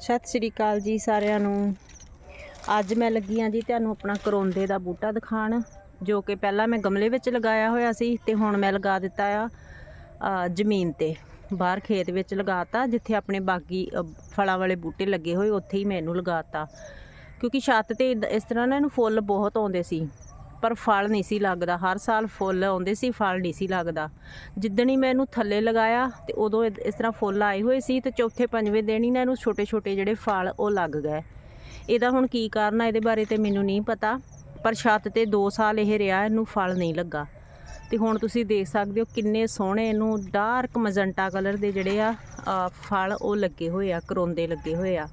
ਸਤਿ ਸ੍ਰੀ ਅਕਾਲ ਜੀ ਸਾਰਿਆਂ ਨੂੰ। ਅੱਜ ਮੈਂ ਲੱਗੀ ਹਾਂ ਜੀ ਤੁਹਾਨੂੰ ਆਪਣਾ ਕਰੋਂਦੇ ਦਾ ਬੂਟਾ ਦਿਖਾਣ ਜੋ ਕਿ ਪਹਿਲਾਂ ਮੈਂ ਗਮਲੇ ਵਿੱਚ ਲਗਾਇਆ ਹੋਇਆ ਸੀ ਤੇ ਹੁਣ ਮੈਂ ਲਗਾ ਦਿੱਤਾ ਆ ਜ਼ਮੀਨ ਤੇ। ਬਾਹਰ ਖੇਤ ਵਿੱਚ ਲਗਾਤਾ, ਜਿੱਥੇ ਆਪਣੇ ਬਾਕੀ ਫਲਾਂ ਵਾਲੇ ਬੂਟੇ ਲੱਗੇ ਹੋਏ, ਉੱਥੇ ਹੀ ਮੈਂ ਇਹਨੂੰ ਲਗਾਤਾ। ਕਿਉਂਕਿ ਛੱਤ ਤੇ ਇਸ ਤਰ੍ਹਾਂ ਨਾ ਇਹਨੂੰ ਫੁੱਲ ਬਹੁਤ ਆਉਂਦੇ ਸੀ। ਪਰ ਫਲ ਨਹੀਂ ਸੀ ਲੱਗਦਾ। ਹਰ ਸਾਲ ਫੁੱਲ ਆਉਂਦੇ ਸੀ, ਫਲ ਨਹੀਂ ਸੀ ਲੱਗਦਾ। ਜਿੱਦਣ ਹੀ ਮੈਂ ਇਹਨੂੰ ਥੱਲੇ ਲਗਾਇਆ ਤੇ ਉਦੋਂ ਇਸ ਤਰ੍ਹਾਂ ਫੁੱਲ ਆਏ ਹੋਏ ਸੀ ਤੇ ਚੌਥੇ ਪੰਜਵੇਂ ਦਿਨ ਹੀ ਨਾ ਇਹਨੂੰ ਛੋਟੇ ਛੋਟੇ ਜਿਹੜੇ ਫਲ ਉਹ ਲੱਗ ਗਏ। ਇਹਦਾ ਹੁਣ ਕੀ ਕਾਰਨ ਆ, ਇਹਦੇ ਬਾਰੇ ਤੇ ਮੈਨੂੰ ਨਹੀਂ ਪਤਾ, ਪਰ ਛੱਤ ਤੇ 2 ਸਾਲ ਇਹ ਰਿਹਾ, ਇਹਨੂੰ ਫਲ ਨਹੀਂ ਲੱਗਾ। ਤੇ ਹੁਣ ਤੁਸੀਂ ਦੇਖ ਸਕਦੇ ਹੋ ਕਿੰਨੇ ਸੋਹਣੇ ਇਹਨੂੰ ਡਾਰਕ ਮਜੰਟਾ ਕਲਰ ਦੇ ਜਿਹੜੇ ਆ, ਫਲ ਉਹ ਲੱਗੇ ਹੋਏ ਆ, ਕਰੋਂਦੇ ਲੱਗੇ ਹੋਏ ਆ।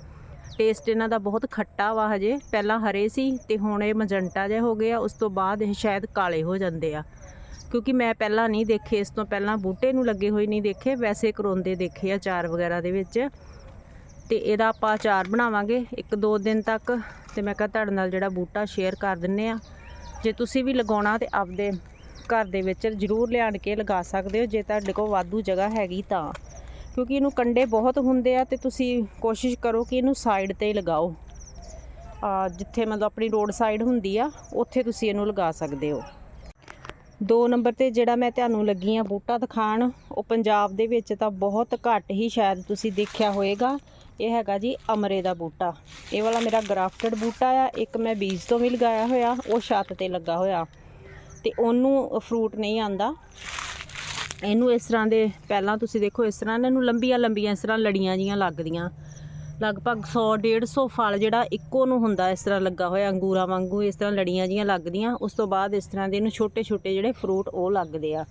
ਟੇਸਟ ਇਹਨਾਂ ਦਾ ਬਹੁਤ ਖੱਟਾ ਵਾ ਹਜੇ। ਪਹਿਲਾਂ ਹਰੇ ਸੀ ਤੇ ਹੁਣ ਇਹ ਮਜੰਟਾ ਜਿਹਾ ਹੋ ਗਿਆ, ਉਸ ਤੋਂ ਬਾਅਦ ਇਹ ਸ਼ਾਇਦ ਕਾਲੇ ਹੋ ਜਾਂਦੇ ਆ। ਕਿਉਂਕਿ ਮੈਂ ਪਹਿਲਾਂ ਨਹੀਂ ਦੇਖੇ, ਇਸ ਤੋਂ ਪਹਿਲਾਂ ਬੂਟੇ ਨੂੰ ਲੱਗੇ ਹੋਏ ਨਹੀਂ ਦੇਖੇ, ਵੈਸੇ ਕਰੋਂਦੇ ਦੇਖੇ ਆ ਚਾਰ ਵਗੈਰਾ ਦੇ ਵਿੱਚ। ਤੇ ਇਹਦਾ ਆਪਾਂ ਅਚਾਰ ਬਣਾਵਾਂਗੇ ਇੱਕ ਦੋ ਦਿਨ ਤੱਕ, ਤੇ ਮੈਂ ਕਿਹਾ ਤੁਹਾਡੇ ਨਾਲ ਜਿਹੜਾ ਬੂਟਾ ਸ਼ੇਅਰ ਕਰ ਦਿੰਨੇ ਆ। ਜੇ ਤੁਸੀਂ ਵੀ ਲਗਾਉਣਾ ਤੇ ਆਪਦੇ ਘਰ ਦੇ ਵਿੱਚ ਜ਼ਰੂਰ ਲਿਆਣ ਕੇ ਲਗਾ ਸਕਦੇ ਹੋ, ਜੇ ਤੁਹਾਡੇ ਕੋਲ ਵਾਧੂ ਜਗ੍ਹਾ ਹੈਗੀ ਤਾਂ। ਕਿਉਂਕਿ ਇਹਨੂੰ ਕੰਡੇ ਬਹੁਤ ਹੁੰਦੇ ਆ ਤੇ ਤੁਸੀਂ ਕੋਸ਼ਿਸ਼ ਕਰੋ ਕਿ ਇਹਨੂੰ ਸਾਈਡ ਤੇ ਲਗਾਓ। ਆ, ਜਿੱਥੇ ਮਤਲਬ ਆਪਣੀ ਰੋਡ ਸਾਈਡ ਹੁੰਦੀ ਆ, ਉੱਥੇ ਤੁਸੀਂ ਇਹਨੂੰ ਲਗਾ ਸਕਦੇ ਹੋ। ਦੋ ਨੰਬਰ ਤੇ ਜਿਹੜਾ ਮੈਂ ਤੁਹਾਨੂੰ ਲੱਗੀ ਆ ਬੂਟਾ ਦਿਖਾਣ ਉਹ ਪੰਜਾਬ ਦੇ ਵਿੱਚ ਤਾਂ ਬਹੁਤ ਘੱਟ ਹੀ ਸ਼ਾਇਦ ਤੁਸੀਂ ਦੇਖਿਆ ਹੋਵੇਗਾ ਇਹ ਹੈਗਾ ਜੀ ਅਮਰੇ ਦਾ ਬੂਟਾ। ਇਹ ਵਾਲਾ ਮੇਰਾ ਗ੍ਰਾਫਟਡ ਬੂਟਾ ਆ, ਇੱਕ ਮੈਂ ਬੀਜ ਤੋਂ ਵੀ ਲਗਾਇਆ ਹੋਇਆ, ਉਹ ਛੱਤ ਤੇ ਲੱਗਾ ਹੋਇਆ। ਤੇ ਉਹਨੂੰ ਫਰੂਟ ਨਹੀਂ ਆਂਦਾ। ਇਹਨੂੰ ਇਸ ਤਰ੍ਹਾਂ ਦੇ, ਪਹਿਲਾਂ ਤੁਸੀਂ ਦੇਖੋ ਇਸ ਤਰ੍ਹਾਂ ਇਹਨਾਂ ਨੂੰ ਲੰਬੀਆਂ ਲੰਬੀਆਂ ਇਸ ਤਰ੍ਹਾਂ ਲੜੀਆਂ ਜੀਆਂ ਲੱਗਦੀਆਂ। ਲਗਭਗ 100 150 ਫਲ ਜਿਹੜਾ ਇੱਕੋ ਨੂੰ ਹੁੰਦਾ ਇਸ ਤਰ੍ਹਾਂ ਲੱਗਾ ਹੋਇਆ, ਅੰਗੂਰਾਂ ਵਾਂਗੂ ਇਸ ਤਰ੍ਹਾਂ ਲੜੀਆਂ ਜੀਆਂ ਲੱਗਦੀਆਂ। ਉਸ ਤੋਂ ਬਾਅਦ ਇਸ ਤਰ੍ਹਾਂ ਦੇ ਇਹਨੂੰ ਛੋਟੇ ਛੋਟੇ ਜਿਹੜੇ ਫਰੂਟ ਉਹ ਲੱਗਦੇ ਆ।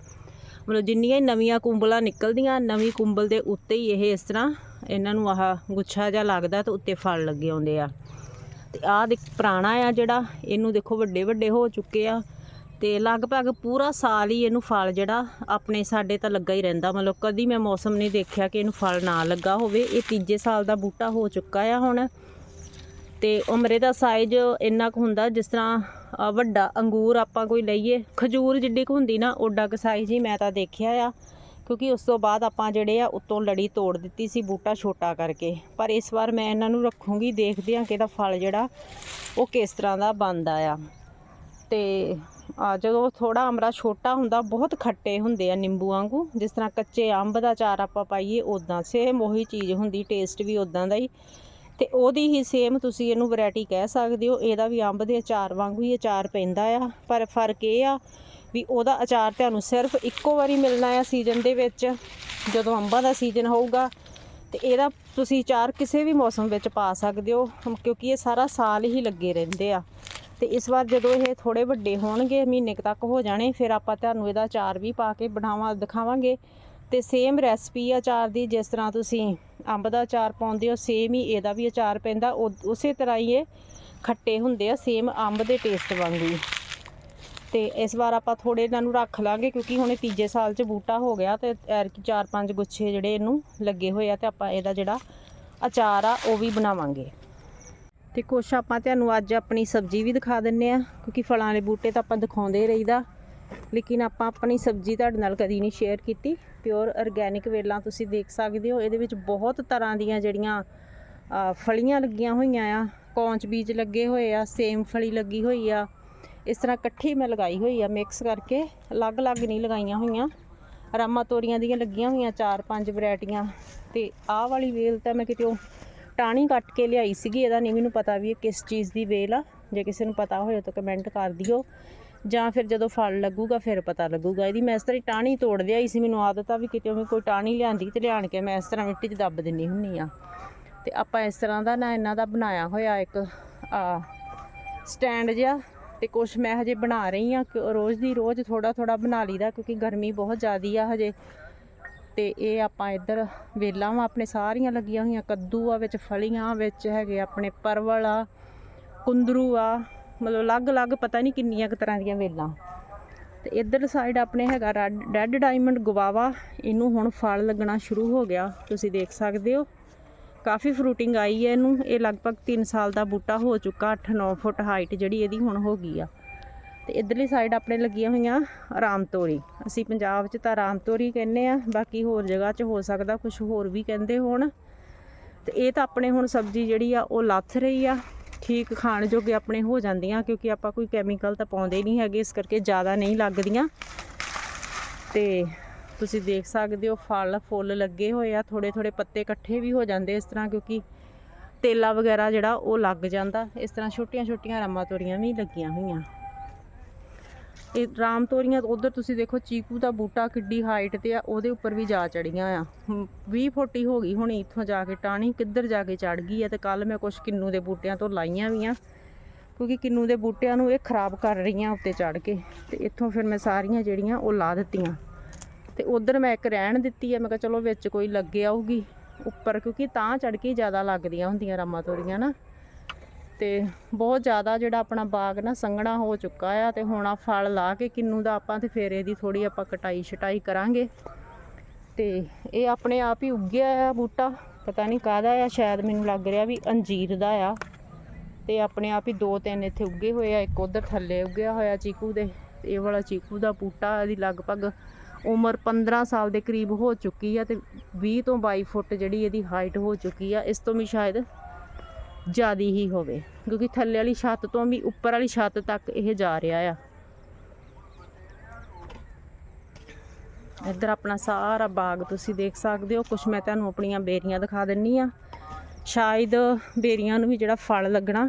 ਮਤਲਬ ਜਿੰਨੀਆਂ ਹੀ ਨਵੀਆਂ ਕੁੰਬਲਾਂ ਨਿਕਲਦੀਆਂ, ਨਵੀਂ ਕੁੰਬਲ ਦੇ ਉੱਤੇ ਹੀ ਇਹ ਇਸ ਤਰ੍ਹਾਂ ਇਹਨਾਂ ਨੂੰ ਆਹ ਗੁੱਛਾ ਜਿਹਾ ਲੱਗਦਾ ਤੇ ਉੱਤੇ ਫਲ ਲੱਗੇ ਆਉਂਦੇ ਆ। ਤੇ ਆਹ ਦੇ ਪੁਰਾਣਾ ਆ ਜਿਹੜਾ, ਇਹਨੂੰ ਦੇਖੋ ਵੱਡੇ ਵੱਡੇ ਹੋ ਚੁੱਕੇ ਆ। ਤੇ ਲਗਭਗ ਪੂਰਾ ਸਾਲ ਹੀ ਇਹਨੂੰ ਫਲ ਜਿਹੜਾ ਆਪਣੇ ਸਾਡੇ ਤਾਂ ਲੱਗਾ ਹੀ ਰਹਿੰਦਾ। ਮਤਲਬ ਕਦੀ ਮੈਂ ਮੌਸਮ ਨਹੀਂ ਦੇਖਿਆ ਕਿ ਇਹਨੂੰ ਫਲ ਨਾ ਲੱਗਾ ਹੋਵੇ। ਇਹ ਤੀਜੇ ਸਾਲ ਦਾ ਬੂਟਾ ਹੋ ਚੁੱਕਾ ਆ ਹੁਣ। ਤੇ ਉਮਰੇ ਦਾ ਸਾਈਜ਼ ਇੰਨਾ ਕੁ ਹੁੰਦਾ, ਜਿਸ ਤਰ੍ਹਾਂ ਵੱਡਾ ਅੰਗੂਰ ਆਪਾਂ ਕੋਈ ਲਈਏ, ਖਜੂਰ ਜਿੱਡੀ ਕੁ ਹੁੰਦੀ ਨਾ, ਓਡਾ ਕੁ ਸਾਈਜ਼ ਹੀ ਮੈਂ ਤਾਂ ਦੇਖਿਆ ਆ। ਕਿਉਂਕਿ ਉਸ ਤੋਂ ਬਾਅਦ ਆਪਾਂ ਜਿਹੜੇ ਆ, ਉੱਤੋਂ ਲੜੀ ਤੋੜ ਦਿੱਤੀ ਸੀ ਬੂਟਾ ਛੋਟਾ ਕਰਕੇ। ਪਰ ਇਸ ਵਾਰ ਮੈਂ ਇਹਨਾਂ ਨੂੰ ਰੱਖੂੰਗੀ, ਦੇਖਦੇ ਹਾਂ ਕਿ ਇਹਦਾ ਫਲ ਜਿਹੜਾ, ਉਹ ਕਿਸ ਤਰ੍ਹਾਂ ਦਾ ਬਣਦਾ ਆ। ਤੇ ਆ ਜਦੋਂ ਥੋੜਾ ਅਮਰਾ ਛੋਟਾ ਹੁੰਦਾ, ਬਹੁਤ ਖੱਟੇ ਹੁੰਦੇ ਆ ਨਿੰਬੂ ਵਾਂਗੂ। ਜਿਸ ਤਰ੍ਹਾਂ ਕੱਚੇ ਅੰਬ ਦਾ ਚਾਰ ਆਪਾਂ ਪਾਈਏ ਉਦਾਂ ਸੇਮ ਉਹੀ ਚੀਜ਼ ਹੁੰਦੀ ਟੇਸਟ ਵੀ ਉਦਾਂ ਦਾ ਹੀ। ਤੇ ਉਹਦੀ ਹੀ ਸੇਮ ਤੁਸੀਂ ਇਹਨੂੰ ਵੈਰਾਈਟੀ ਕਹਿ ਸਕਦੇ ਹੋ। ਇਹਦਾ ਵੀ ਅੰਬ ਦੇ ਅਚਾਰ ਵਾਂਗੂ ਹੀ ਅਚਾਰ ਪੈਂਦਾ ਆ। ਪਰ ਫ਼ਰਕ ਇਹ ਆ ਵੀ ਉਹਦਾ ਅਚਾਰ ਤੁਹਾਨੂੰ ਸਿਰਫ ਇੱਕੋ ਵਾਰੀ ਮਿਲਣਾ ਆ ਸੀਜ਼ਨ ਦੇ ਵਿੱਚ, ਜਦੋਂ ਅੰਬਾਂ ਦਾ ਸੀਜ਼ਨ ਹੋਊਗਾ। ਤੇ ਇਹਦਾ ਤੁਸੀਂ ਅਚਾਰ ਕਿਸੇ ਵੀ ਮੌਸਮ ਵਿੱਚ ਪਾ ਸਕਦੇ ਹੋ, ਕਿਉਂਕਿ ਇਹ ਸਾਰਾ ਸਾਲ ਹੀ ਲੱਗੇ ਰਹਿੰਦੇ ਆ। ਤੇ ਇਸ ਵਾਰ ਜਦੋਂ ਇਹ ਥੋੜੇ ਵੱਡੇ ਹੋਣਗੇ, ਮਹੀਨੇ ਕੁ ਤੱਕ ਹੋ ਜਾਣੇ, ਫਿਰ ਆਪਾਂ ਤੁਹਾਨੂੰ ਇਹਦਾ ਅਚਾਰ ਵੀ ਪਾ ਕੇ ਬਣਾਵਾ, ਦਿਖਾਵਾਂਗੇ। ਤੇ ਸੇਮ ਰੈਸਪੀ ਆ ਅਚਾਰ ਦੀ, ਜਿਸ ਤਰ੍ਹਾਂ ਤੁਸੀਂ ਅੰਬ ਦਾ ਅਚਾਰ ਪਾਉਂਦੇ ਹੋ ਸੇਮ ਹੀ ਇਹਦਾ ਵੀ ਅਚਾਰ ਪੈਂਦਾ। ਉਹ- ਉਸੇ ਤਰ੍ਹਾਂ ਹੀ ਇਹ ਖੱਟੇ ਹੁੰਦੇ ਆ ਸੇਮ ਅੰਬ ਦੇ ਟੇਸਟ ਵਾਂਗੂ। ਹੀ। ਤੇ ਇਸ ਵਾਰ ਆਪਾਂ ਥੋੜੇ ਇਹਨਾਂ ਨੂੰ ਰੱਖ ਲਾਂਗੇ, ਕਿਉਂਕਿ ਹੁਣ ਇਹ ਤੀਜੇ ਸਾਲ 'ਚ ਬੂਟਾ ਹੋ ਗਿਆ ਤੇ ਐਰਕੀ ਚਾਰ ਪੰਜ ਗੁੱਛੇ ਜਿਹੜੇ ਇਹਨੂੰ ਲੱਗੇ ਹੋਏ ਆ ਤੇ ਆਪਾਂ ਇਹਦਾ ਜਿਹੜਾ ਅਚਾਰ ਆ, ਉਹ ਵੀ ਬਣਾਵਾਂਗੇ। ਤੇ ਕੁਛ ਆਪਾਂ ਤੁਹਾਨੂੰ ਅੱਜ ਆਪਣੀ ਸਬਜ਼ੀ ਵੀ ਦਿਖਾ ਦਿੰਨੇ ਆ, ਕਿਉਂਕਿ ਫਲਾਂ ਵਾਲੇ ਬੂਟੇ ਤਾਂ ਆਪਾਂ ਦਿਖਾਉਂਦੇ ਰਹੀਦਾ। ਲੇਕਿਨ ਆਪਾਂ ਆਪਣੀ ਸਬਜ਼ੀ ਤੁਹਾਡੇ ਨਾਲ ਕਦੀ ਨਹੀਂ ਸ਼ੇਅਰ ਕੀਤੀ। ਪਿਓਰ ਆਰਗੈਨਿਕ ਵੇਲਾਂ ਤੁਸੀਂ ਦੇਖ ਸਕਦੇ ਹੋ। ਇਹਦੇ ਵਿੱਚ ਬਹੁਤ ਤਰ੍ਹਾਂ ਦੀਆਂ ਜਿਹੜੀਆਂ ਫਲੀਆਂ ਲੱਗੀਆਂ ਹੋਈਆਂ ਆ। ਕੌਂਚ ਬੀਜ ਲੱਗੇ ਹੋਏ ਆ, ਸੇਮ ਫਲੀ ਲੱਗੀ ਹੋਈ ਆ। ਇਸ ਤਰ੍ਹਾਂ ਇਕੱਠੀ ਮੈਂ ਲਗਾਈ ਹੋਈ ਆ ਮਿਕਸ ਕਰਕੇ। ਅਲੱਗ-ਅਲੱਗ ਨਹੀਂ ਲਗਾਈਆਂ ਹੋਈਆਂ। ਰਾਮਾ ਤੋਰੀਆਂ ਦੀਆਂ ਲੱਗੀਆਂ ਹੋਈਆਂ ਚਾਰ ਪੰਜ ਵੈਰਾਈਟੀਆਂ। ਤੇ ਆਹ ਵਾਲੀ ਵੇਲ ਤਾਂ ਮੈਂ ਕਿਤੇ ਟਾਣੀ ਕੱਟ ਕੇ ਲਿਆਈ ਸੀਗੀ, ਇਹਦਾ ਨਹੀਂ ਮੈਨੂੰ ਪਤਾ ਵੀ ਇਹ ਕਿਸ ਚੀਜ਼ ਦੀ ਵੇਲ ਆ। ਜੇ ਕਿਸੇ ਨੂੰ ਪਤਾ ਹੋਏ ਤਾਂ ਕਮੈਂਟ ਕਰ ਦਿਓ। ਜਾਂ ਫਿਰ ਜਦੋਂ ਫਲ ਲੱਗੂਗਾ, ਫਿਰ ਪਤਾ ਲੱਗੂਗਾ। ਇਹਦੀ ਮੈਂ ਇਸ ਤਰ੍ਹਾਂ ਹੀ ਟਾਣੀ ਤੋੜ ਲਿਆਈ ਸੀ, ਮੈਨੂੰ ਆਦਤ ਆ ਵੀ ਕਿਤੇ ਵੀ ਕੋਈ ਟਾਣੀ ਲਿਆਂਦੀ ਤੇ ਲਿਆਣ ਕੇ ਮੈਂ ਇਸ ਤਰ੍ਹਾਂ ਮਿੱਟੀ 'ਚ ਦੱਬ ਦਿੰਨੀ ਹੁੰਨੀ ਆ। ਤੇ ਆਪਾਂ ਇਸ ਤਰ੍ਹਾਂ ਦਾ ਨਾ ਇਹਨਾਂ ਦਾ ਬਣਾਇਆ ਹੋਇਆ ਇੱਕ, ਆ ਸਟੈਂਡ ਜਿਹਾ ਤੇ ਕੁਛ ਮੈਂ ਹਜੇ ਬਣਾ ਰਹੀ ਆ। ਰੋਜ਼ ਦੀ ਰੋਜ਼ ਥੋੜਾ ਥੋੜਾ ਬਣਾ ਲਈਦਾ, ਕਿਉਂਕਿ ਗਰਮੀ ਬਹੁਤ ਜ਼ਿਆਦੀ ਆ ਹਜੇ। ਤੇ ਇਹ ਆਪਾਂ ਇੱਧਰ ਵੇਲਾਂ ਵਾ ਆਪਣੇ ਸਾਰੀਆਂ ਲੱਗੀਆਂ ਹੋਈਆਂ ਕੱਦੂ ਆ ਵਿੱਚ, ਫਲੀਆਂ ਵਿੱਚ ਹੈਗੇ ਆਪਣੇ ਪਰਵਲ ਆ ਕੁੰਦਰੂ ਆ ਮਤਲਬ ਅਲੱਗ-ਅਲੱਗ ਪਤਾ ਨਹੀਂ ਕਿੰਨੀਆਂ ਕੁ ਤਰ੍ਹਾਂ ਦੀਆਂ ਵੇਲਾਂ। ਤੇ ਇੱਧਰ ਸਾਈਡ ਆਪਣੇ ਹੈਗਾ ਰੈੱਡ ਡਾਇਮੰਡ ਗਵਾਵਾ ਇਹਨੂੰ ਹੁਣ ਫਲ ਲੱਗਣਾ ਸ਼ੁਰੂ ਹੋ ਗਿਆ, ਤੁਸੀਂ ਦੇਖ ਸਕਦੇ ਹੋ। ਕਾਫੀ ਫਰੂਟਿੰਗ ਆਈ ਹੈ ਇਹਨੂੰ, ਇਹ ਲਗਭਗ 3 ਸਾਲ ਦਾ ਬੂਟਾ ਹੋ ਚੁੱਕਾ 8-9 ਫੁੱਟ ਹਾਈਟ ਜਿਹੜੀ ਇਹਦੀ ਹੁਣ ਹੋ ਗਈ ਆ। ਤੇ ਇਧਰਲੀ ਸਾਈਡ ਆਪਣੇ ਲੱਗੀਆਂ ਹੋਈਆਂ ਆਰਾਮ ਤੋਰੀ ਅਸੀਂ ਪੰਜਾਬ 'ਚ ਤਾਂ ਆਰਾਮ ਤੋਰੀ ਕਹਿੰਦੇ ਆ, ਬਾਕੀ ਹੋਰ ਜਗ੍ਹਾ 'ਚ ਹੋ ਸਕਦਾ ਕੁਝ ਹੋਰ ਵੀ ਕਹਿੰਦੇ ਹੋਣ। ਤੇ ਇਹ ਤਾਂ ਆਪਣੇ ਹੁਣ ਸਬਜ਼ੀ ਜਿਹੜੀ ਆ, ਉਹ ਲੱਥ ਰਹੀ ਆ। ਠੀਕ ਖਾਣ ਜੋਗੇ ਆਪਣੇ ਹੋ ਜਾਂਦੀਆਂ, ਕਿਉਂਕਿ ਆਪਾਂ ਕੋਈ ਕੈਮੀਕਲ ਤਾਂ ਪਾਉਂਦੇ ਨਹੀਂ ਹੈਗੇ, ਇਸ ਕਰਕੇ ਜ਼ਿਆਦਾ ਨਹੀਂ ਲੱਗਦੀਆਂ। ਤੇ ਤੁਸੀਂ ਦੇਖ ਸਕਦੇ ਹੋ, ਫਲ, ਫੁੱਲ ਲੱਗੇ ਹੋਏ ਆ ਥੋੜੇ ਥੋੜੇ ਪੱਤੇ ਇਕੱਠੇ ਵੀ ਹੋ ਜਾਂਦੇ ਇਸ ਤਰ੍ਹਾਂ, ਕਿਉਂਕਿ ਤੇਲਾ ਵਗੈਰਾ ਜਿਹੜਾ, ਉਹ ਲੱਗ ਜਾਂਦਾ। ਇਸ ਤਰ੍ਹਾਂ ਛੋਟੀਆਂ ਛੋਟੀਆਂ ਰਾਮਾ ਤੋਰੀਆਂ ਵੀ ਲੱਗੀਆਂ ਹੋਈਆਂ। ਇਹ ਰਾਮ ਤੋਰੀਆਂ ਉਧਰ ਤੁਸੀਂ ਦੇਖੋ ਚੀਕੂ ਦਾ ਬੂਟਾ ਕਿੱਡੀ ਹਾਈਟ ਤੇ ਆ, ਉਹਦੇ ਉੱਪਰ ਵੀ ਜਾ ਚੜੀਆਂ ਆ। ਹੁਣ 20 ਫੁੱਟੀ ਹੋ ਗਈ ਹੁਣ, ਇੱਥੋਂ ਜਾ ਕੇ ਟਾਣੀ ਕਿੱਧਰ ਜਾ ਕੇ ਚੜ ਗਈ ਆ ਤੇ ਕੱਲ ਮੈਂ ਕੁਛ ਕਿੰਨੂ ਦੇ ਬੂਟਿਆਂ ਤੋਂ ਲਾਈਆਂ ਵੀ ਆ, ਕਿਉਂਕਿ ਕਿੰਨੂ ਦੇ ਬੂਟਿਆਂ ਨੂੰ ਇਹ ਖਰਾਬ ਕਰ ਰਹੀਆਂ ਉੱਤੇ ਚੜ ਕੇ, ਤੇ ਇੱਥੋਂ ਫਿਰ ਮੈਂ ਸਾਰੀਆਂ ਜਿਹੜੀਆਂ ਉਹ ਲਾ ਦਿੱਤੀਆਂ। ਤੇ ਉਧਰ ਮੈਂ ਇੱਕ ਰਹਿਣ ਦਿੱਤੀ ਆ, ਮੈਂ ਕਿਹਾ ਚਲੋ ਵਿੱਚ ਕੋਈ ਲੱਗੇ ਆਊਗੀ ਉੱਪਰ, ਕਿਉਂਕਿ ਤਾਂ ਚੜ ਕੇ ਹੀ ਜ਼ਿਆਦਾ ਲੱਗਦੀਆਂ ਹੁੰਦੀਆਂ ਰਾਮਾ ਤੋਰੀਆਂ ਨਾ। ਤੇ ਬਹੁਤ ਜ਼ਿਆਦਾ ਜਿਹੜਾ ਆਪਣਾ ਬਾਗ ਨਾ ਸੰਘਣਾ ਹੋ ਚੁੱਕਾ ਆ ਤੇ ਹੁਣ ਆ ਫਲ ਲਾ ਕੇ ਕਿੰਨੂ ਦਾ ਆਪਾਂ ਤੇ ਫੇਰ ਇਹਦੀ ਥੋੜੀ ਆਪਾਂ ਕਟਾਈ ਛਟਾਈ ਕਰਾਂਗੇ। ਤੇ ਇਹ ਆਪਣੇ ਆਪ ਹੀ ਉੱਗਿਆ ਆ ਬੂਟਾ, ਪਤਾ ਨਹੀਂ ਕਾਹਦਾ ਆ, ਸ਼ਾਇਦ ਮੈਨੂੰ ਲੱਗ ਰਿਹਾ ਵੀ ਅੰਜੀਰ ਦਾ ਆ। ਤੇ ਆਪਣੇ ਆਪ ਹੀ ਦੋ ਤਿੰਨ ਇੱਥੇ ਉੱਗੇ ਹੋਏ ਆ, ਇੱਕ ਉਧਰ ਥੱਲੇ ਉੱਗਿਆ ਹੋਇਆ ਚੀਕੂ ਦੇ ਇਹ ਵਾਲਾ ਚੀਕੂ ਦਾ ਬੂਟਾ ਇਹਦੀ ਲਗਭਗ ਉਮਰ 15 ਸਾਲ ਦੇ ਕਰੀਬ ਹੋ ਚੁੱਕੀ ਆ ਤੇ 20 ਤੋਂ 22 ਫੁੱਟ ਜਿਹੜੀ ਇਹਦੀ ਹਾਈਟ ਹੋ ਚੁੱਕੀ ਆ, ਇਸ ਤੋਂ ਵੀ ਸ਼ਾਇਦ ਜ਼ਿਆਦੀ ਹੀ ਹੋਵੇ, ਕਿਉਂਕਿ ਥੱਲੇ ਵਾਲੀ ਛੱਤ ਤੋਂ ਵੀ ਉੱਪਰ ਵਾਲੀ ਛੱਤ ਤੱਕ ਇਹ ਜਾ ਰਿਹਾ ਆ। ਇੱਧਰ ਆਪਣਾ ਸਾਰਾ ਬਾਗ ਤੁਸੀਂ ਦੇਖ ਸਕਦੇ ਹੋ ਕੁਝ ਮੈਂ ਤੁਹਾਨੂੰ ਆਪਣੀਆਂ ਬੇਰੀਆਂ ਦਿਖਾ ਦਿੰਨੀ ਆ। ਸ਼ਾਇਦ ਬੇਰੀਆਂ ਨੂੰ ਵੀ ਜਿਹੜਾ ਫਲ ਲੱਗਣਾ,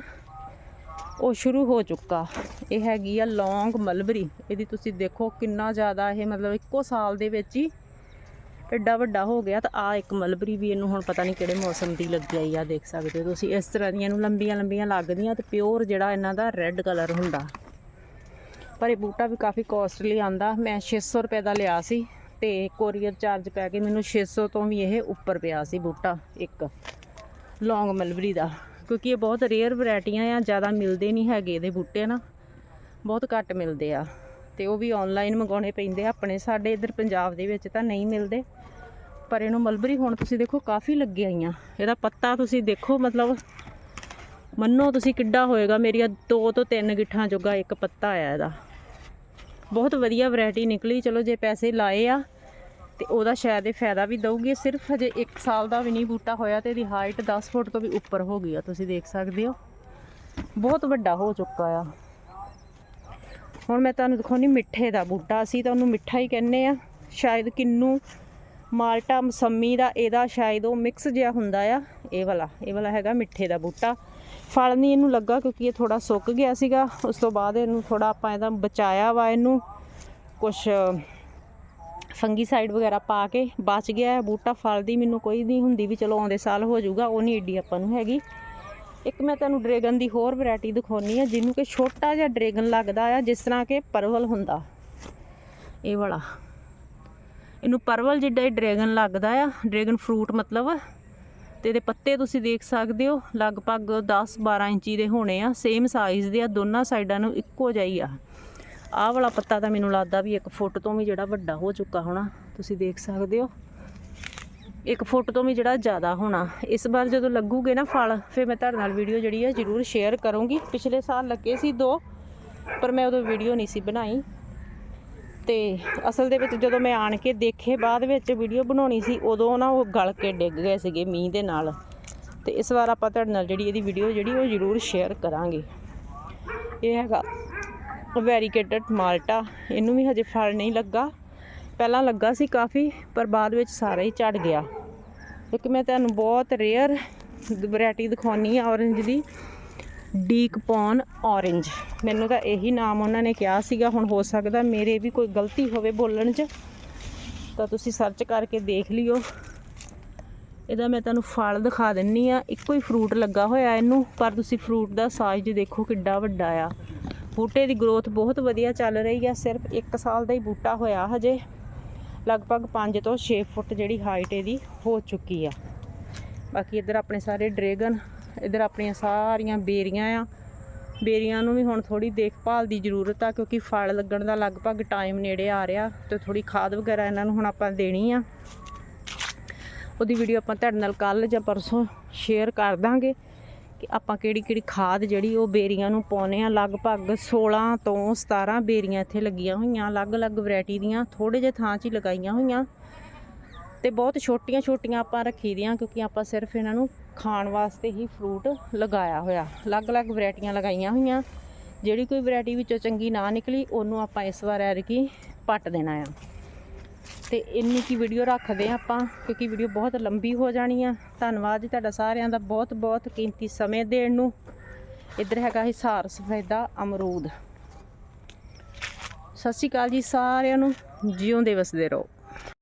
ਉਹ ਸ਼ੁਰੂ ਹੋ ਚੁੱਕਾ। ਇਹ ਹੈਗੀ ਆ ਲੌਂਗ ਮਲਬਰੀ, ਇਹਦੀ ਤੁਸੀਂ ਦੇਖੋ ਕਿੰਨਾ ਜ਼ਿਆਦਾ ਇਹ ਮਤਲਬ ਇੱਕੋ ਸਾਲ ਦੇ ਵਿੱਚ ਹੀ ਐਡਾ ਵੱਡਾ ਹੋ ਗਿਆ ਤਾਂ ਆ ਇੱਕ ਮਲਬਰੀ ਵੀ ਇਹਨੂੰ ਹੁਣ ਪਤਾ ਨਹੀਂ ਕਿਹੜੇ ਮੌਸਮ ਦੀ ਲੱਗੀ ਆਈ ਆ, ਦੇਖ ਸਕਦੇ ਹੋ ਤੁਸੀਂ। ਇਸ ਤਰ੍ਹਾਂ ਦੀਆਂ ਇਹਨੂੰ ਲੰਬੀਆਂ ਲੰਬੀਆਂ ਲੱਗਦੀਆਂ ਤੇ ਪਿਓਰ ਜਿਹੜਾ ਇਹਨਾਂ ਦਾ ਰੈੱਡ ਕਲਰ ਹੁੰਦਾ। ਪਰ ਇਹ ਬੂਟਾ ਵੀ ਕਾਫੀ ਕੋਸਟਲੀ ਆਂਦਾ। ਮੈਂ 600 ਰੁਪਏ ਦਾ ਲਿਆ ਸੀ ਤੇ ਕੋਰੀਅਰ ਚਾਰਜ ਪੈ ਕੇ ਮੈਨੂੰ 600 ਤੋਂ ਵੀ ਇਹ ਉੱਪਰ ਪਿਆ ਸੀ ਬੂਟਾ, ਇੱਕ ਲੌਂਗ ਮਲਬਰੀ ਦਾ। ਕਿਉਂਕਿ ਇਹ ਬਹੁਤ ਰੇਅਰ ਵੈਰਾਈਟੀਆਂ ਆ, ਜ਼ਿਆਦਾ ਮਿਲਦੇ ਨਹੀਂ ਹੈਗੇ ਇਹਦੇ ਬੂਟੇ ਨਾ। ਬਹੁਤ ਘੱਟ ਮਿਲਦੇ ਆ। ਤੇ ਉਹ ਵੀ ਆਨਲਾਈਨ ਮੰਗਾਉਣੇ ਪੈਂਦੇ ਆ। ਆਪਣੇ ਸਾਡੇ ਇੱਧਰ ਪੰਜਾਬ ਦੇ ਵਿੱਚ ਤਾਂ ਨਹੀਂ ਮਿਲਦੇ। ਪਰ ਇਹਨੂੰ ਮਲਬਰੀ ਹੁਣ ਤੁਸੀਂ ਦੇਖੋ ਕਾਫੀ ਲੱਗੇ ਆਈਆਂ। ਇਹਦਾ ਪੱਤਾ ਤੁਸੀਂ ਦੇਖੋ, ਮਤਲਬ ਮੰਨੋ ਤੁਸੀਂ ਕਿੱਡਾ ਹੋਏਗਾ। ਮੇਰੀਆਂ ਦੋ ਤੋਂ ਤਿੰਨ ਗਿੱਠਾਂ ਜੋਗਾ ਇੱਕ ਪੱਤਾ ਆਇਆ ਇਹਦਾ। ਬਹੁਤ ਵਧੀਆ ਵੈਰਾਈਟੀ ਨਿਕਲੀ। ਚਲੋ ਜੇ ਪੈਸੇ ਲਾਏ ਆ ਤੇ ਉਹਦਾ ਸ਼ਾਇਦ ਇਹ ਫਾਇਦਾ ਵੀ ਦਊਗੀ। ਸਿਰਫ ਹਜੇ 1 ਸਾਲ ਦਾ ਵੀ ਨਹੀਂ ਬੂਟਾ ਹੋਇਆ ਤੇ ਇਹਦੀ ਹਾਈਟ 10 ਫੁੱਟ ਤੋਂ ਵੀ ਉੱਪਰ ਹੋ ਗਈ ਆ। ਤੁਸੀਂ ਦੇਖ ਸਕਦੇ ਹੋ। ਬਹੁਤ ਵੱਡਾ ਹੋ ਚੁੱਕਾ ਆ। ਹੁਣ ਮੈਂ ਤੁਹਾਨੂੰ ਦਿਖਾਉਣੀ ਮਿੱਠੇ ਦਾ ਬੂਟਾ। ਅਸੀਂ ਤਾਂ ਉਹਨੂੰ ਮਿੱਠਾ ਹੀ ਕਹਿੰਦੇ ਆ। ਸ਼ਾਇਦ ਕਿੰਨੂ ਮਾਲਟਾ ਮਸੰਮੀ ਦਾ, ਇਹਦਾ ਸ਼ਾਇਦ ਉਹ ਮਿਕਸ ਜਿਹਾ ਹੁੰਦਾ ਆ। ਇਹ ਵਾਲਾ ਇਹ ਵਾਲਾ ਹੈਗਾ ਮਿੱਠੇ ਦਾ ਬੂਟਾ। ਫਲ ਨਹੀਂ ਇਹਨੂੰ ਲੱਗਾ ਕਿਉਂਕਿ ਇਹ ਥੋੜਾ ਸੁੱਕ ਗਿਆ ਸੀਗਾ। ਉਸ ਤੋਂ ਬਾਅਦ ਇਹਨੂੰ ਥੋੜਾ ਆਪਾਂ ਇਹਦਾ ਬਚਾਇਆ ਵਾ ਇਹਨੂੰ। ਕੁਛ ਫੰਗੀਸਾਈਡ ਵਗੈਰਾ ਪਾ ਕੇ ਬਚ ਗਿਆ ਬੂਟਾ ਫਲ ਦੀ ਮੈਨੂੰ ਕੋਈ ਨਹੀਂ ਹੁੰਦੀ ਵੀ ਚਲੋ ਆਉਂਦੇ ਸਾਲ ਹੋ ਜਾਊਗਾ, ਉਹ ਨਹੀਂ ਏਡੀ ਆਪਾਂ ਨੂੰ ਹੈਗੀ। ਇੱਕ ਮੈਂ ਤੁਹਾਨੂੰ ਡਰੈਗਨ ਦੀ ਹੋਰ ਵੈਰਾਈਟੀ ਦਿਖਾਉਣੀ ਆ ਜਿਹਨੂੰ ਕਿ ਛੋਟਾ ਜਿਹਾ ਡਰੈਗਨ ਲੱਗਦਾ ਆ, ਜਿਸ ਤਰ੍ਹਾਂ ਕਿ ਪਰਵਲ ਹੁੰਦਾ। ਇਹ ਵਾਲਾ। ਇਹਨੂੰ ਪਰਵਲ ਜਿੱਡਾ ਹੀ ਡਰੈਗਨ ਲੱਗਦਾ ਆ, ਡਰੈਗਨ ਫਰੂਟ ਮਤਲਬ। ਤੇ ਇਹਦੇ ਪੱਤੇ ਤੁਸੀਂ ਦੇਖ ਸਕਦੇ ਹੋ, ਲਗਭਗ 10-12 ਇੰਚੀ ਦੇ ਹੋਣੇ ਆ ਸੇਮ ਸਾਈਜ਼ ਦੇ ਆ, ਦੋਨਾਂ ਸਾਈਡਾਂ ਨੂੰ ਇੱਕੋ ਜਿਹਾ ਹੀ ਆ। ਆਹ ਵਾਲਾ ਪੱਤਾ ਤਾਂ ਮੈਨੂੰ ਲੱਗਦਾ ਵੀ 1 ਫੁੱਟ ਤੋਂ ਵੀ ਜਿਹੜਾ ਵੱਡਾ ਹੋ ਚੁੱਕਾ ਹੋਣਾ, ਤੁਸੀਂ ਦੇਖ ਸਕਦੇ ਹੋ। 1 ਫੁੱਟ ਤੋਂ ਵੀ ਜਿਹੜਾ ਜ਼ਿਆਦਾ ਹੋਣਾ। ਇਸ ਵਾਰ ਜਦੋਂ ਲੱਗੂਗੇ ਨਾ ਫਲ, ਫਿਰ ਮੈਂ ਤੁਹਾਡੇ ਨਾਲ ਵੀਡੀਓ ਜਿਹੜੀ ਆ ਜ਼ਰੂਰ ਸ਼ੇਅਰ ਕਰੂੰਗੀ। ਪਿਛਲੇ ਸਾਲ ਲੱਗੇ ਸੀ ਦੋ, ਪਰ ਮੈਂ ਉਦੋਂ ਵੀਡੀਓ ਨਹੀਂ ਸੀ ਬਣਾਈ। ਤੇ ਅਸਲ ਦੇ ਵਿੱਚ ਜਦੋਂ ਮੈਂ ਆਣ ਕੇ ਦੇਖੇ, ਬਾਅਦ ਵਿੱਚ ਵੀਡੀਓ ਬਣਾਉਣੀ ਸੀ, ਉਦੋਂ ਨਾ ਉਹ ਗਲ ਕੇ ਡਿੱਗ ਗਏ ਸੀਗੇ ਮੀਂਹ ਦੇ ਨਾਲ। ਤੇ ਇਸ ਵਾਰ ਆਪਾਂ ਤੁਹਾਡੇ ਨਾਲ ਜਿਹੜੀ ਇਹਦੀ ਵੀਡੀਓ ਜਿਹੜੀ, ਉਹ ਜ਼ਰੂਰ ਸ਼ੇਅਰ ਕਰਾਂਗੇ। ਇਹ ਹੈਗਾ ਵੈਰੀਕੇਟਡ ਮਾਲਟਾ। ਇਹਨੂੰ ਵੀ ਹਜੇ ਫਲ ਨਹੀਂ ਲੱਗਾ। ਪਹਿਲਾਂ ਲੱਗਾ ਸੀ ਕਾਫੀ, ਪਰ ਬਾਅਦ ਵਿੱਚ ਸਾਰਾ ਹੀ ਝੜ ਗਿਆ। ਇੱਕ ਮੈਂ ਤੁਹਾਨੂੰ ਬਹੁਤ ਰੇਅਰ ਵੈਰਾਈਟੀ ਦਿਖਾਉਣੀ ਆ ਔਰੰਜ ਦੀ। ਡੀਕ ਪੌਨ ਮੈਨੂੰ ਤਾਂ ਇਹੀ ਨਾਮ ਉਹਨਾਂ ਨੇ ਕਿਹਾ ਸੀਗਾ, ਹੁਣ ਹੋ ਸਕਦਾ ਮੇਰੇ ਵੀ ਕੋਈ ਗਲਤੀ ਹੋਵੇ ਬੋਲਣ 'ਚ। ਤਾਂ ਤੁਸੀਂ ਸਰਚ ਕਰਕੇ ਦੇਖ ਲਿਓ। ਇਹਦਾ ਮੈਂ ਤੁਹਾਨੂੰ ਫਲ ਦਿਖਾ ਦਿੰਨੀ ਆ। ਇੱਕੋ ਹੀ ਫਰੂਟ ਲੱਗਾ ਹੋਇਆ ਇਹਨੂੰ, ਪਰ ਤੁਸੀਂ ਫਰੂਟ ਦਾ ਸਾਈਜ਼ ਦੇਖੋ ਕਿੱਡਾ ਵੱਡਾ ਆ। ਬੂਟੇ ਦੀ ਗਰੋਥ ਬਹੁਤ ਵਧੀਆ ਚੱਲ ਰਹੀ ਆ, ਸਿਰਫ 1 ਸਾਲ ਦਾ ਹੀ ਬੂਟਾ ਹੋਇਆ ਹਜੇ। ਲਗਭਗ 5 ਤੋਂ 6 ਫੁੱਟ ਜਿਹੜੀ ਹਾਈਟ ਇਹਦੀ ਹੋ ਚੁੱਕੀ ਆ। ਬਾਕੀ ਇੱਧਰ ਆਪਣੇ ਸਾਰੇ ਡਰੈਗਨ ਇੱਧਰ ਆਪਣੀਆਂ ਸਾਰੀਆਂ ਬੇਰੀਆਂ ਆ। ਬੇਰੀਆਂ ਨੂੰ ਵੀ ਹੁਣ ਥੋੜੀ ਦੇਖਭਾਲ ਦੀ ਜ਼ਰੂਰਤ ਆ ਕਿਉਂਕਿ ਫਲ ਲੱਗਣ ਦਾ ਲਗਭਗ ਟਾਈਮ ਨੇੜੇ ਆ ਰਿਹਾ ਤੇ ਥੋੜੀ ਖਾਦ ਵਗੈਰਾ ਇਹਨਾਂ ਨੂੰ ਹੁਣ ਆਪਾਂ ਦੇਣੀ ਆ। ਉਹਦੀ ਵੀਡੀਓ ਆਪਾਂ ਤੁਹਾਡੇ ਨਾਲ ਕੱਲ ਜਾਂ ਪਰਸੋਂ ਸ਼ੇਅਰ ਕਰ ਦਾਂਗੇ ਕਿ ਆਪਾਂ ਕਿਹੜੀ ਕਿਹੜੀ ਖਾਦ ਜਿਹੜੀ ਉਹ ਬੇਰੀਆਂ ਨੂੰ ਪਾਉਨੇ ਆ। ਲਗਭਗ 16 ਤੋਂ 17 ਬੇਰੀਆਂ ਇੱਥੇ ਲੱਗੀਆਂ ਹੋਈਆਂ, ਅਲੱਗ-ਅਲੱਗ ਵੈਰਾਈਟੀ ਦੀਆਂ ਥੋੜੇ ਜਿਹੇ ਥਾਂ 'ਚ ਹੀ ਲਗਾਈਆਂ ਹੋਈਆਂ। ਤੇ ਬਹੁਤ ਛੋਟੀਆਂ ਛੋਟੀਆਂ ਆਪਾਂ ਰੱਖੀ ਦੀਆਂ ਕਿਉਂਕਿ ਆਪਾਂ ਸਿਰਫ ਇਹਨਾਂ ਨੂੰ ਖਾਣ ਵਾਸਤੇ ਹੀ ਫਰੂਟ ਲਗਾਇਆ ਹੋਇਆ। ਅਲੱਗ-ਅਲੱਗ ਵੈਰਾਈਟੀਆਂ ਲਗਾਈਆਂ ਹੋਈਆਂ। ਜਿਹੜੀ ਕੋਈ ਵੈਰਾਈਟੀ ਵਿੱਚੋਂ ਚੰਗੀ ਨਾ ਨਿਕਲੀ, ਉਹਨੂੰ ਆਪਾਂ ਇਸ ਵਾਰ ਐਰਕੀ ਪੱਟ ਦੇਣਾ ਆ। ਤੇ ਇੰਨੀ ਕੀ ਵੀਡੀਓ ਰੱਖਦੇ ਆ ਆਪਾਂ, ਕਿਉਂਕਿ ਵੀਡੀਓ ਬਹੁਤ ਲੰਬੀ ਹੋ ਜਾਣੀ ਆ। ਧੰਨਵਾਦ ਜੀ ਤੁਹਾਡਾ ਸਾਰਿਆਂ ਦਾ ਬਹੁਤ ਬਹੁਤ ਕੀਮਤੀ ਸਮੇਂ ਦੇਣ ਨੂੰ। ਇੱਧਰ ਹੈਗਾ ਹਿਸਾਰ ਸਫੈਦਾ ਅਮਰੂਦ। ਸਤਿ ਸ਼੍ਰੀ ਅਕਾਲ ਜੀ ਸਾਰਿਆਂ ਨੂੰ। ਜਿਉਂਦੇ ਵਸਦੇ ਰਹੋ।